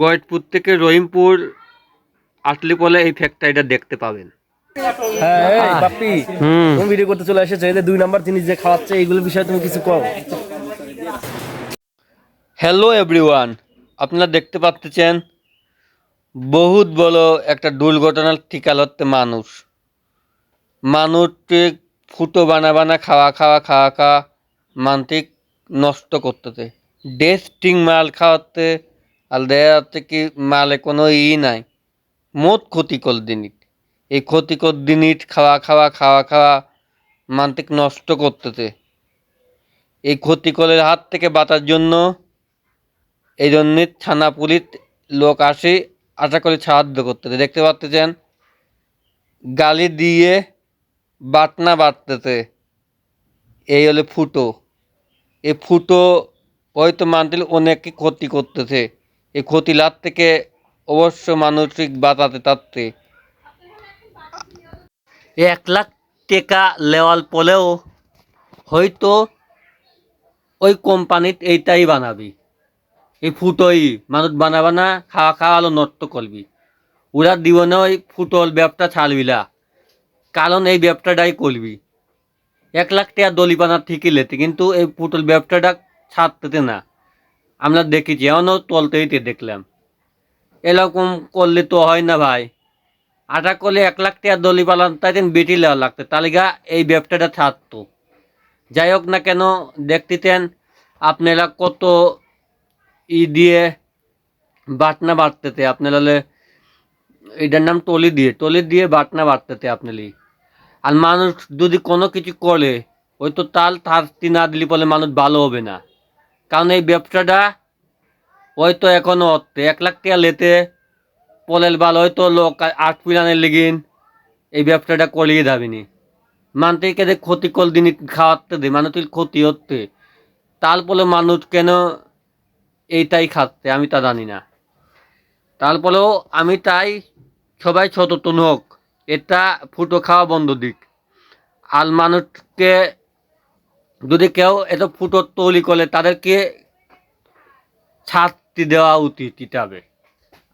গয়েটপুর থেকে রহিমপুর আসলে পরে এই ফ্যাক্টরিটা দেখতে পাবেন। হ্যাঁ এই বাপ্পি তুমি ভিডিও করতে চলে এসেছ এদের দুই নাম্বার জিনিস যে খাওয়াচ্ছে বিষয়ে তুমি কিছু কও। হ্যালো এভরিওয়ান আপনারা দেখতে পাচ্ছেন বহুত বড় একটা দুর্ঘটনার টিকা লড়তে মানুষ। মানুষকে ফুটো বানা বানা খাওয়া খাওয়া খাওয়া খাওয়া মানসিক নষ্ট করতেছে। ডেস্টিং মাল খাওয়াতে আর যাচ্ছে কি মালে কোনো ই নাই। মোট ক্ষতিকর জিনিস এই ক্ষতিকর জিনিস খাওয়া খাওয়া খাওয়া খাওয়া মানসিক নষ্ট করতেছে। এই ক্ষতিকরের হাত থেকে বাঁচার জন্য এই জন্যে থানা পুলিশ লোক আসে, আশা করে সাহায্য করতেছে। দেখতে পাচ্ছেন, গালি দিয়ে বাটনা বাটতেছে এই হলে ফুটো। এই ফুটো হয়তো মানতে অনেকই ক্ষতি করতেছে। এই ক্ষতি লাভ থেকে অবশ্য মানসিক বাঁচাতে চাচ্ছে। এক লাখ টাকা লেওয়াল পরেও হয়তো ওই কোম্পানিত এইটাই বানাবি। এই ফুটোই মানুষ বানাবা না, খাওয়া খাওয়া আলো নষ্ট করবি। ওরা দিব না ওই ফুটল ব্যবসা ছাড়বি না কারণ এই ব্যবসাটাই করবি। এক লাখ টাকা দলি বানার ঠিকই লেতে, কিন্তু এই ফুটল ব্যবসাটা ছাড়তে না। আমরা দেখেছি এমনও তলতেইতে দেখলাম। এরকম করলে তো হয় না ভাই। আটা করলে এক লাখ টাকা দলি পালান তাই দিন বেটি লেওয়া লাগতো। তালিকা এই ব্যবসাটা ছাড়তো। যাই হোক না কেন, দেখতেছেন আপনারা কত ই দিয়ে বাটনা বাটতেতে আপনারা এটার নাম টলি দিয়ে টলি দিয়ে বাটনা বাটতেতে আপনালি। আর মানুষ যদি কোনো কিছু করে, ওই তো তাল থার্তি না দিলে বলে মানুষ ভালো হবে না। কারণ এই ব্যবসাটা ওই তো এখনও অর্থে এক লাখ টাকা লেতে পলের বাল, হয়তো লোক আট পিলানের লেগিন এই ব্যবসাটা করিয়ে যাবিনি মানতেকে যে ক্ষতিকর দিন খাওয়াতে দে মানুষের ক্ষতি হচ্ছে। তারপরে মানুষ কেন এইটাই খাচ্ছে, আমি তা জানি না। তারপরেও আমি তাই সবাই সচেতন হোক, এটা ফুটো খাওয়া বন্ধ দিক। আর মানুষকে যদি কেউ এত ফুটো তৈরি করে তাদেরকে ছাড়তি দেওয়া উচিত হিসাবে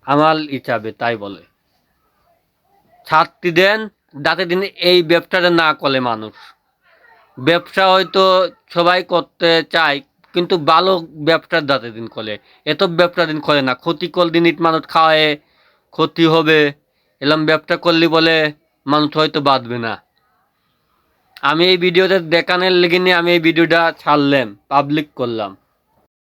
আমার হিসাবে তাই বলে। ছাড়তি দেন যাতে দিন এই ব্যবসাটা না করে মানুষ। ব্যবসা হয়তো সবাই করতে চায়, কিন্তু ভালো ব্যবসার যাতে দিন করে। এত ব্যবসা দিন করে না, ক্ষতিকর দিন ইট মানুষ খাওয়ায়, ক্ষতি হবে, এরকম ব্যবসা করলে বলে মানুষ হয়তো বাঁধবে না। আমি এই ভিডিওতে দেখানের লেগে নিয়ে আমি এই ভিডিওটা ছাড়লাম পাবলিক করলাম।